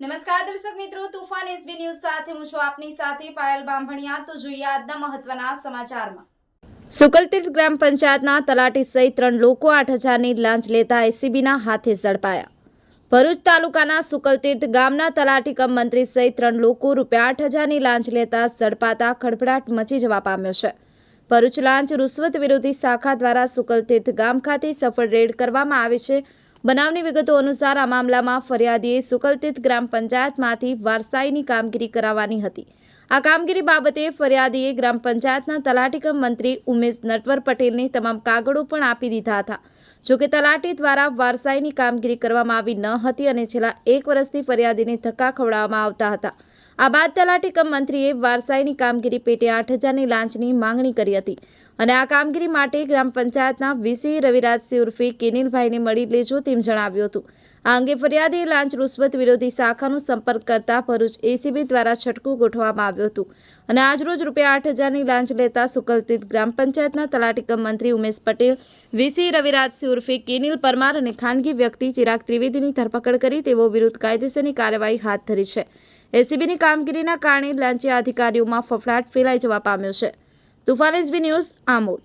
નમસ્કાર દર્શક મિત્રો, તુફાન એસબી ન્યૂઝ સાથે હું છું આપની સાથે પાયલ બાંભણિયા. તો જોઈએ આજના મહત્વના સમાચારમાં. સુકલતીર્થ ગ્રામ પંચાયતના તલાટી સહિત ત્રણ લોકો આઠ હજારની લાંચ લેતા એસીબીના હાથે ઝડપાયા. ભરૂચ તાલુકાના સુકલતીર્થ ગામના તલાટી કમ મંત્રી સહિત ત્રણ લોકો રૂપિયા આઠ હજારની લાંચ લેતા ઝડપાતા ખડભડાટ મચી જવા પામ્યો છે. ભરૂચ લાંચ રૂશ્વત વિરોધી શાખા દ્વારા સુકલતીર્થ ગામ ખાતે સફળ રેડ કરવામાં આવી છે. બનાવની વિગતો અનુસાર આ મામલામાં ફરિયાદીએ સુકલતીત ગ્રામ પંચાયતમાંથી વારસાઈની કામગીરી કરાવવાની હતી. આ કામગીરી બાબતે ફરિયાદીએ ગ્રામ પંચાયતના તલાટીકમ મંત્રી ઉમેશ નટવર પટેલને તમામ કાગળો પણ આપી દીધા હતા. જોકે તલાટી દ્વારા વારસાઈની કામગીરી કરવામાં આવી ન હતી અને છેલ્લા એક વર્ષથી ફરિયાદીને ધક્કા ખવડાવવામાં આવતા હતા. આ બાદ તલાટી કમ મંત્રીએ વારસાઈની કામગીરી પેટે આઠ હજારની લાંચની માંગણી કરી હતી અને આ કામગીરી માટે ગ્રામ પંચાયતના વીસી રવિરાજસિંહ ઉર્ફે કેનિલભાઈને મળી લેજો તેમ જણાવ્યું હતું. આ અંગે ફરિયાદી લાંચ રૂશ્વત વિરોધી શાખાનો સંપર્ક કરતા ભરૂચ એસીબી દ્વારા છટકું ગોઠવવામાં આવ્યું હતું અને આજરોજ રૂપિયા આઠ હજારની લાંચ લેતા સુકલતીત ગ્રામ પંચાયતના તલાટીકમ મંત્રી ઉમેશ પટેલ, વીસી રવિરાજસિંહ ઉર્ફે કેનિલ પરમાર અને ખાનગી વ્યક્તિ ચિરાગ ત્રિવેદીની ધરપકડ કરી તેઓ વિરુદ્ધ કાયદેસરની કાર્યવાહી હાથ ધરી છે. એસીબીની કામગીરીના કારણે લાંચિયા અધિકારીઓમાં ફફડાટ ફેલાઈ જવા પામ્યો છે. તુફાન એસબી ન્યૂઝ આમોદ.